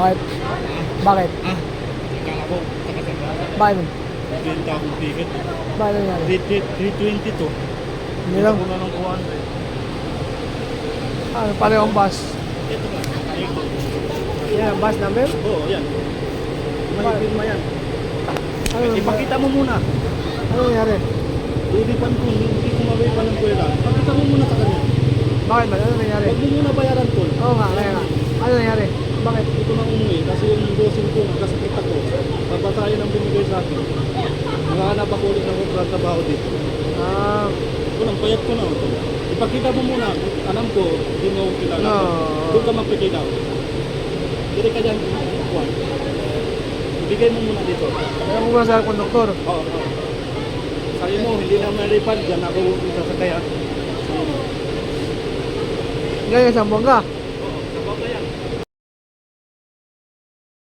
Bakit? Bakit? Ah, ikaw ako. Bakit? Benta akong ticket. Bakit nangyari? 320 to. Hindi lang. Na ng 200. Ano, parehong bus. Ito ba? Yan ang bus number? Oo, yan. May pirma yan. Ano, Ipakita mo muna. ano nangyari? Lilipan ko, hindi ko mawipan ng pwera. Pakita mo muna sa kanya. Bakit ba? Ano nangyari? Huwag mo muna bayaran tol. Oo nga, kaya nga. Ano nangyari? Bakit? Ito na umuwi kasi yung bossing ko, nagkasakit ako. Babasahin ang binigay sa akin. Nakahanap ako ulit ng kontrata trabaho dito. Ah, Ito lang, payat ko na. Ito. Ipakita mo muna. Alam ko, hindi mo ako kilala. No. Doon ka magpakita. Dili ka dyan. Juan. Ibigay mo muna dito. kaya mo ba sa konduktor? Oo. oo. Sabi mo, hindi na malipad. Diyan ako sasakay ha. Ganyan, isang buwan ka.